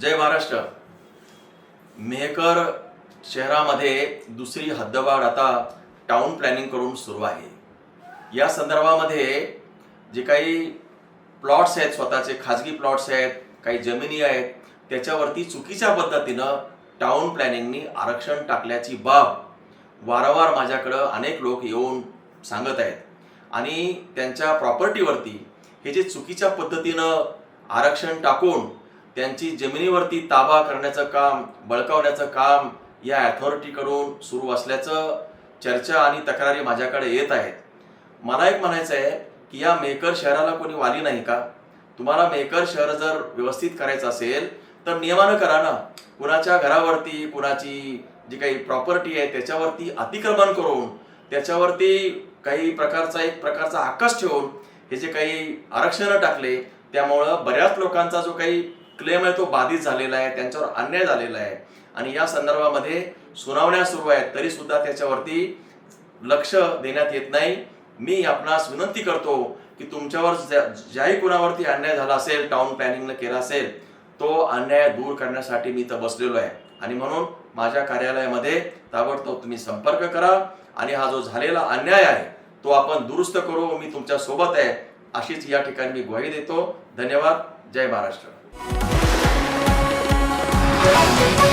जय महाराष्ट्र. मेहकर शहरामध्ये दुसरी हद्दवाढ आता टाउन प्लॅनिंग करून सुरू आहे. या संदर्भामध्ये जे काही प्लॉट्स आहेत स्वतःचे खाजगी प्लॉट्स आहेत काही जमिनी आहेत त्याच्यावरती चुकीच्या पद्धतीनं टाउन प्लॅनिंगनी आरक्षण टाकल्याची बाब वारंवार माझ्याकडं अनेक लोक येऊन सांगत आहेत. आणि त्यांच्या प्रॉपर्टीवरती हे जे चुकीच्या पद्धतीनं आरक्षण टाकून त्यांची जमिनीवरती ताबा करण्याचं काम बळकावण्याचं काम या अथॉरिटीकडून सुरू असल्याचं चर्चा आणि तक्रारी माझ्याकडे येत आहेत. मला एक म्हणायचं आहे की या मेकर शहराला कोणी वाली नाही का? तुम्हाला मेकर शहर जर व्यवस्थित करायचं असेल तर नियमानं करा ना. कुणाच्या घरावरती कुणाची जी काही प्रॉपर्टी आहे त्याच्यावरती अतिक्रमण करून त्याच्यावरती काही प्रकारचा एक प्रकारचा आकस ठेवून हे जे काही आरक्षणं टाकले त्यामुळं बऱ्याच लोकांचा जो काही क्लेम आहे तो बाधित झालेला आहे त्यांच्यावर अन्याय झालेला आहे. आणि या संदर्भामध्ये सुनावण्या सुरू आहेत तरी सुद्धा त्याच्यावरती लक्ष देण्यात येत नाही. मी आपणास विनंती करतो की तुमच्यावर ज्या- ज्याही कुणावरती अन्याय झाला असेल टाउन प्लॅनिंगनं केला असेल तो अन्याय दूर करण्यासाठी मी इथं बसलेलो आहे. आणि म्हणून माझ्या कार्यालयामध्ये ताबडतोब तुम्ही संपर्क करा. आणि हा जो झालेला अन्याय आहे तो आपण दुरुस्त करू मी तुमच्यासोबत आहे अशीच या ठिकाणी मी ग्वाही देतो. धन्यवाद. जय महाराष्ट्र. Thank you.